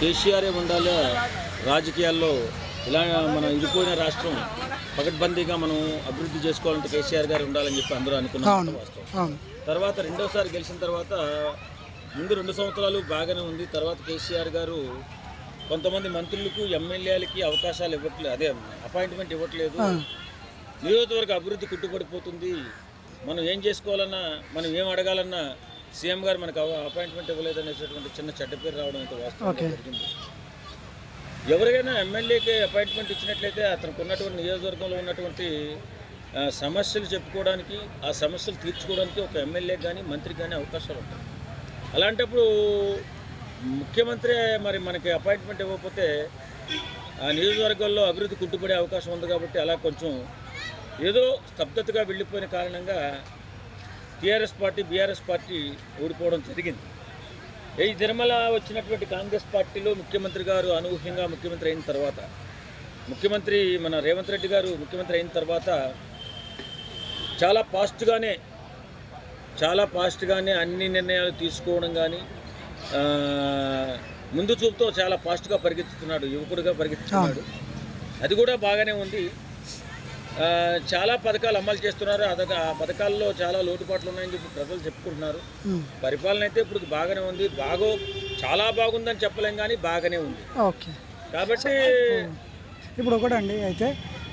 కేసీఆర్ ఉండాలి. రాజకీయాల్లో ఇలా మన ఇదిపోయిన రాష్ట్రం పకడ్బందీగా మనం అభివృద్ధి చేసుకోవాలంటే కేసీఆర్ గారు ఉండాలని చెప్పి అందరూ అనుకున్నాం వాస్తవం. తర్వాత రెండోసారి గెలిచిన తర్వాత ముందు రెండు సంవత్సరాలు బాగానే ఉంది. తర్వాత కేసీఆర్ గారు కొంతమంది మంత్రులకు ఎమ్మెల్యేలకి అవకాశాలు ఇవ్వట్లేదు అదే అపాయింట్మెంట్ ఇవ్వట్లేదు. నియోజకవర్గ అభివృద్ధి కుట్టుపడిపోతుంది మనం ఏం చేసుకోవాలన్నా మనం ఏం అడగాలన్నా సీఎం గారు మనకు అపాయింట్మెంట్ ఇవ్వలేదు అనేటటువంటి చిన్న చెడ్డ పేరు రావడం అయితే వాస్తవం. జరిగింది ఎవరికైనా ఎమ్మెల్యేకి అపాయింట్మెంట్ ఇచ్చినట్లయితే అతనికి ఉన్నటువంటి నియోజకవర్గంలో ఉన్నటువంటి సమస్యలు చెప్పుకోవడానికి ఆ సమస్యలు తీర్చుకోవడానికి ఒక ఎమ్మెల్యే కానీ మంత్రికి కానీ అవకాశాలు ఉంటాయి అలాంటప్పుడు ముఖ్యమంత్రి మరి మనకి అపాయింట్మెంట్ ఇవ్వకపోతే ఆ నియోజకవర్గాల్లో అభివృద్ధి కుట్టుపడే అవకాశం ఉంది కాబట్టి అలా కొంచెం ఏదో స్తబ్దతగా వెళ్ళిపోయిన కారణంగా టీఆర్ఎస్ పార్టీ బీఆర్ఎస్ పార్టీ ఓడిపోవడం జరిగింది. ఈ తిరుమల వచ్చినటువంటి కాంగ్రెస్ పార్టీలో ముఖ్యమంత్రి గారు అనూహ్యంగా ముఖ్యమంత్రి అయిన తర్వాత ముఖ్యమంత్రి మన రేవంత్ రెడ్డి గారు ముఖ్యమంత్రి అయిన తర్వాత చాలా ఫాస్ట్గానే చాలా ఫాస్ట్గానే అన్ని నిర్ణయాలు తీసుకోవడం కానీ ముందు చూపుతో చాలా ఫాస్ట్గా పరిగెత్తుతున్నాడు యువకుడిగా పరిగెత్తుతున్నాడు. అది కూడా బాగానే ఉంది. చాలా పథకాలు అమలు చేస్తున్నారు. అదొక ఆ పథకాల్లో చాలా లోటుపాట్లు ఉన్నాయని చెప్పి ప్రజలు చెప్పుకుంటున్నారు. పరిపాలన అయితే ఇప్పుడు బాగానే ఉంది. బాగో చాలా బాగుందని చెప్పలేం కానీ బాగానే ఉంది. ఓకే. కాబట్టి ఇప్పుడు ఒకటండి అయితే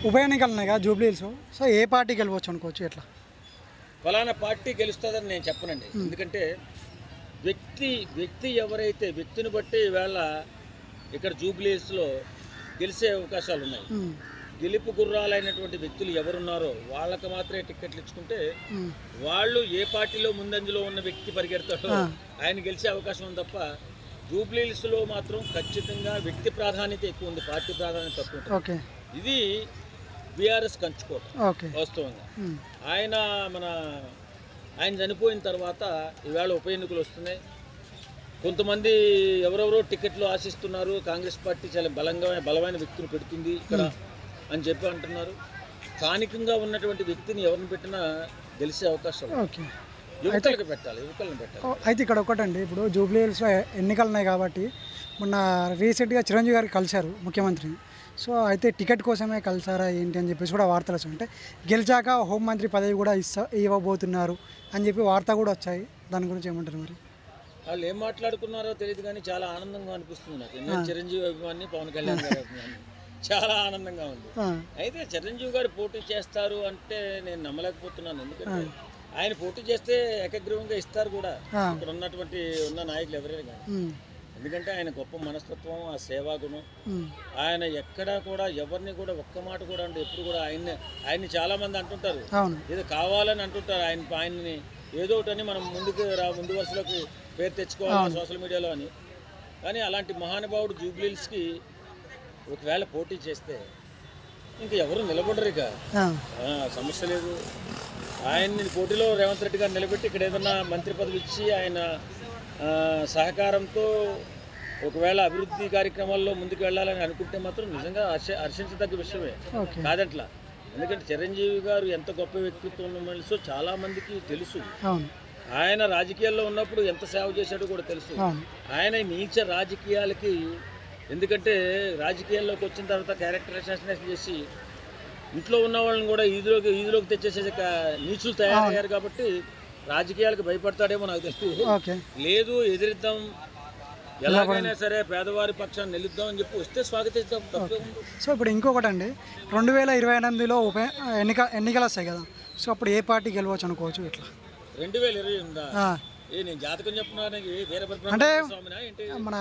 ఉప ఎన్నికలు ఉన్నాయి కదా జూబ్లీ హిల్స్ సో ఏ పార్టీ గెలవచ్చు అనుకోవచ్చు ఎట్లా? ఫలానా పార్టీ గెలుస్తుందని నేను చెప్పనండి. ఎందుకంటే వ్యక్తి వ్యక్తి ఎవరైతే వ్యక్తిని బట్టి ఈవేళ ఇక్కడ జూబ్లీస్లో గెలిచే అవకాశాలు ఉన్నాయి గెలుపు గుర్రాలైనటువంటి వ్యక్తులు ఎవరున్నారో వాళ్ళకి మాత్రమే టిక్కెట్లు ఇచ్చుకుంటే వాళ్ళు ఏ పార్టీలో ముందంజలో ఉన్న వ్యక్తి పరిగెడతాడో. ఆయన గెలిచే అవకాశం ఉంది తప్ప జూబ్లీస్లో మాత్రం ఖచ్చితంగా వ్యక్తి ప్రాధాన్యత ఎక్కువ ఉంది పార్టీ ప్రాధాన్యత తక్కువ ఇది బీఆర్ఎస్ కంచుకోట వాస్తవంగా. ఆయన మన ఆయన చనిపోయిన తర్వాత ఈవేళ ఉప ఎన్నికలు వస్తున్నాయి. కొంతమంది ఎవరెవరో టికెట్లు ఆశిస్తున్నారు. కాంగ్రెస్ పార్టీ చాలా బలంగా బలమైన వ్యక్తిని పెడుతుంది. ఇక్కడ అని చెప్పి అంటున్నారు. స్థానికంగా ఉన్నటువంటి వ్యక్తిని ఎవరిని పెట్టినా గెలిచే అవకాశం యువకులకు పెట్టాలి యువకులను పెట్టాలి. అయితే ఇక్కడ ఒకటండి. ఇప్పుడు జూబ్లీ హిల్స్లో ఎన్నికలు ఉన్నాయి కాబట్టి మొన్న రీసెంట్గా చిరంజీవి గారు కలిశారు ముఖ్యమంత్రిని. సో అయితే టికెట్ కోసమే కలిసారా ఏంటి అని చెప్పేసి కూడా వార్తలు వచ్చాయి అంటే గెలిచాక హోంమంత్రి పదవి కూడా ఇస్తా ఇవ్వబోతున్నారు అని చెప్పి వార్త కూడా వచ్చాయి. దాని గురించి ఏమంటారు మరి? వాళ్ళు ఏం మాట్లాడుకున్నారో తెలియదు కానీ చాలా ఆనందంగా అనిపిస్తుంది నాకు. చిరంజీవి అభిమాని పవన్ కళ్యాణ్ గారి అభిమాని చాలా ఆనందంగా ఉంది. అయితే చిరంజీవి గారు పోటీ చేస్తారు అంటే నేను నమ్మలేకపోతున్నాను. ఎందుకంటే ఆయన పోటీ చేస్తే ఏకగ్రీవంగా ఇస్తారు కూడా. ఇక్కడ ఉన్నటువంటి ఉన్న నాయకులు ఎవరైనా కానీ. ఎందుకంటే ఆయన గొప్ప మనస్తత్వం ఆ సేవా గుణం. ఆయన ఎక్కడా కూడా ఎవరిని కూడా ఒక్క మాట కూడా అంటే ఎప్పుడు కూడా ఆయన్ని ఆయన్ని చాలా మంది అంటుంటారు. ఏదో కావాలని అంటుంటారు ఆయన ఆయన్ని. ఏదో ఒకటి అని మనం ముందుకు రా ముందు వరుసలోకి పేరు తెచ్చుకోవాలి సోషల్ మీడియాలో అని. కానీ అలాంటి మహానుభావుడు జూబ్లీల్స్కి ఒకవేళ పోటీ చేస్తే ఇంక ఎవరు నిలబడరు ఇక. సమస్య లేదు. ఆయన్ని పోటీలో రేవంత్ రెడ్డి గారు నిలబెట్టి ఇక్కడ ఏదన్నా మంత్రి పదవి ఇచ్చి ఆయన సహకారంతో ఒకవేళ అభివృద్ధి కార్యక్రమాల్లో ముందుకు వెళ్ళాలని అనుకుంటే మాత్రం నిజంగా హర్ష హర్షించదగ్గ విషయమే. కాదట్లా. ఎందుకంటే చిరంజీవి గారు ఎంత గొప్ప వ్యక్తిత్వం మనిషో చాలా మందికి తెలుసు. ఆయన రాజకీయాల్లో ఉన్నప్పుడు ఎంత సేవ చేశాడో కూడా తెలుసు. ఆయన నీచ రాజకీయాలకి ఎందుకంటే రాజకీయాల్లోకి వచ్చిన తర్వాత క్యారెక్టర్ అసాసినేషన్ చేసి ఇంట్లో ఉన్న వాళ్ళని కూడా ఈదిలోకి ఈదిలోకి తెచ్చేసే నీచులు తయారయ్యారు కాబట్టి రాజకీయాలకు భయపడతాడేమో నాకు తెలియదు లేదు ఎదిరిద్దాం. ఎలాగైనా సరే పేదవారి పక్షాన్ని నిలుద్దాం అని చెప్పి వస్తే ఉంది. సో ఇప్పుడు ఇంకొకటి అండి. రెండు వేల ఇరవై ఎనిమిదిలో ఉప ఎన్నిక ఎన్నికలు వస్తాయి కదా. సో అప్పుడు ఏ పార్టీ గెలవచ్చు అనుకోవచ్చు ఇట్లా? రెండు వేల ఇరవై ఉందా అంటే మన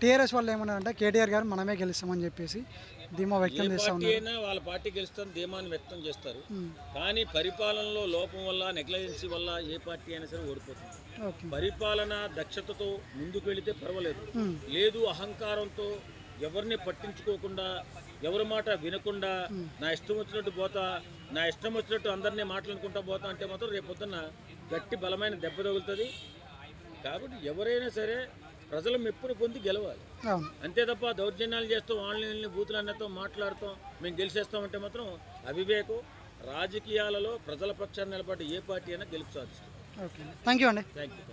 టీఆర్ఎస్ వాళ్ళు ఏమన్నారంటే కేటీఆర్ గారు మనమే గెలుస్తామని చెప్పేసి ధీమా వ్యక్తం చేస్తా ఉన్నారు. అయినా వాళ్ళ పార్టీ గెలుస్తాను ధీమాన్ని వ్యక్తం చేస్తారు. కానీ పరిపాలనలో లోపం వల్ల నెగ్లజెన్సీ వల్ల ఏ పార్టీ అయినా సరే ఓడిపోతుంది. పరిపాలన దక్షతతో ముందుకు వెళితే పర్వాలేదు. లేదు అహంకారంతో ఎవరిని పట్టించుకోకుండా ఎవరి మాట వినకుండా నా ఇష్టం వచ్చినట్టు పోతా నా ఇష్టం వచ్చినట్టు అందరినీ మాట్లాడుకుంటా పోతా అంటే మాత్రం రేపొద్దున గట్టి బలమైన దెబ్బ తగులుతుంది. కాబట్టి ఎవరైనా సరే ప్రజల మెప్పును పొంది గెలవాలి. అంతే తప్ప దౌర్జన్యాలు చేస్తాం ఆన్లైన్ బూతులు అన్నతో మాట్లాడతాం మేము గెలిచేస్తామంటే మాత్రం అవివేకం. రాజకీయాలలో ప్రజల పక్షాన్ని నిలబడి ఏ పార్టీ అయినా గెలుపు సాధిస్తుంది. ఓకే. థ్యాంక్ యూ అండి. Thank you